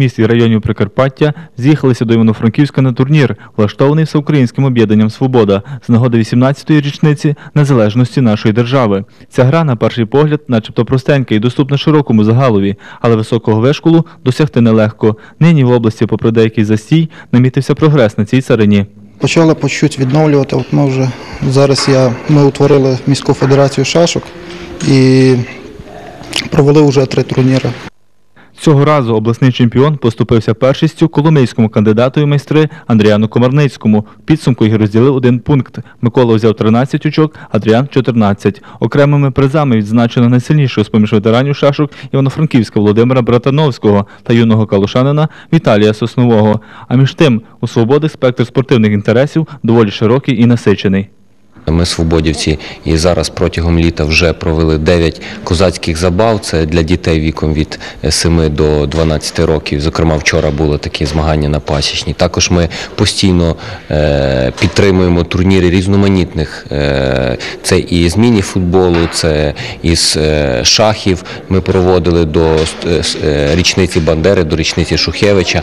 міст і районів Прикарпаття з'їхалися до Івано-Франківська на турнір, влаштований Всеукраїнським об'єднанням Свобода з нагоди 18-ї річниці незалежності нашої держави. Ця гра, на перший погляд, начебто простенька і доступна широкому загалові, але високого вишколу досягти нелегко. Нині в області, попри деякий застій, намітився прогрес на цій царині. Почали по чуть відновлювати. От ми вже зараз я, ми утворили міську федерацію шашок і провели вже три турніри. Цього разу обласний чемпіон поступився першістю коломийському кандидату і майстри Андріану Комарницькому. Підсумку їх розділив один пункт. Микола взяв 13 очок, Адріан 14. Окремими призами відзначено найсильнішого з-поміж ветеранів шашок Івано-Франківська Володимира Братановського та юного калушанина Віталія Соснового. А між тим, у свободи спектр спортивних інтересів доволі широкий і насичений. Ми свободівці і зараз протягом літа вже провели 9 козацьких забав. Це для дітей віком від 7 до 12 років. Зокрема, вчора були такі змагання на пасічні. Також ми постійно е, підтримуємо турніри різноманітних. Е, це і з міні-футболу, це із е, шахів. Ми проводили до е, е, річниці Бандери, до річниці Шухевича.